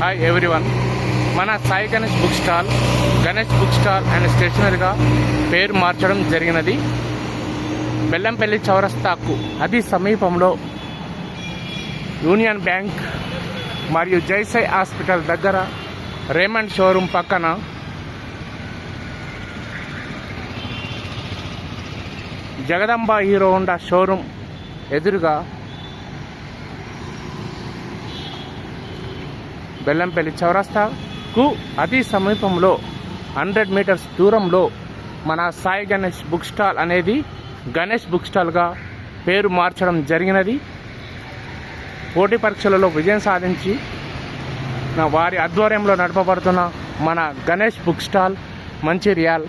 Hi everyone మన Sai Ganesh book stall Ganesh book stall and స్టేషనరీగా పేరు మార్చడం జరిగినది బెల్లంపల్లి చౌరస్తాకు అది సమీపంలో యూనియన్ బ్యాంక్ మరియు జైసై హాస్పిటల్ దగ్గర రేమండ్ షోరూమ్ పక్కన జగదంబ హీరో హోండా షోరూమ్ ఎదురుగా బెల్లంపల్లి చౌరస్తాకు అతి సమీపంలో హండ్రెడ్ మీటర్స్ దూరంలో మన సాయి గణేష్ బుక్ స్టాల్ అనేది గణేష్ బుక్ స్టాల్గా పేరు మార్చడం జరిగినది పోటీ పరీక్షలలో విజయం సాధించి వారి ఆధ్వర్యంలో నడపబడుతున్న మన గణేష్ బుక్ స్టాల్ మంచిర్యాల్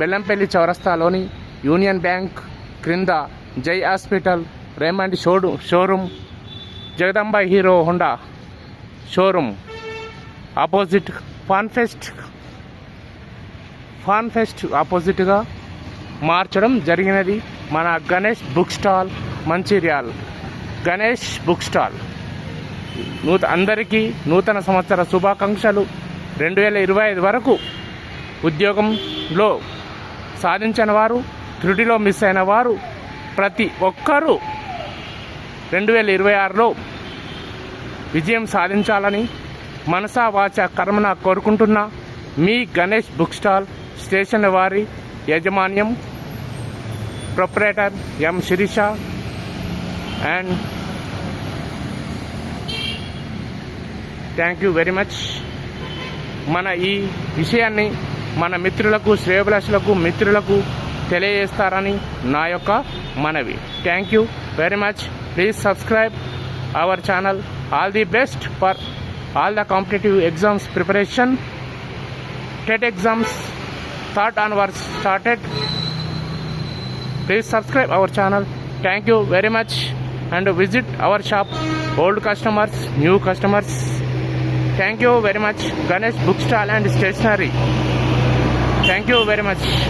బెల్లంపల్లి చౌరస్తాలోని యూనియన్ బ్యాంక్ క్రింద Jai hospital Raymond షోడు showroom Jagadamba Hero Honda showroom opposite fan fest fan fest ఆపోజిట్గా మార్చడం జరిగినది మన Ganesh book stall Mancherial Ganesh book stall నూత అందరికీ నూతన సంవత్సర శుభాకాంక్షలు రెండు వేల ఇరవై ఐదు వరకు ఉద్యోగంలో సాధించిన వారు త్రుటిలో మిస్ అయిన వారు ప్రతి ఒక్కరూ రెండు వేల ఇరవై ఆరులో విజయం సాధించాలని మనసా వాచ కర్మన కోరుకుంటున్న మీ గణేష్ బుక్ స్టాల్ స్టేషన్ వారి యాజమాన్యం proprietor M Sirisha and thank you very much మన ఈ విషయాన్ని మన మిత్రులకు శ్రేయభిలాషులకు మిత్రులకు తెలియజేస్తారని నా యొక్క మనవి thank you very much please subscribe our channel All the best for all the competitive exams preparation. TET exams third onwards started. Please subscribe our channel. Thank you very much, and visit our shop. Old customers, new customers, thank you very much. Ganesh Bookstall and Stationery, thank you very much.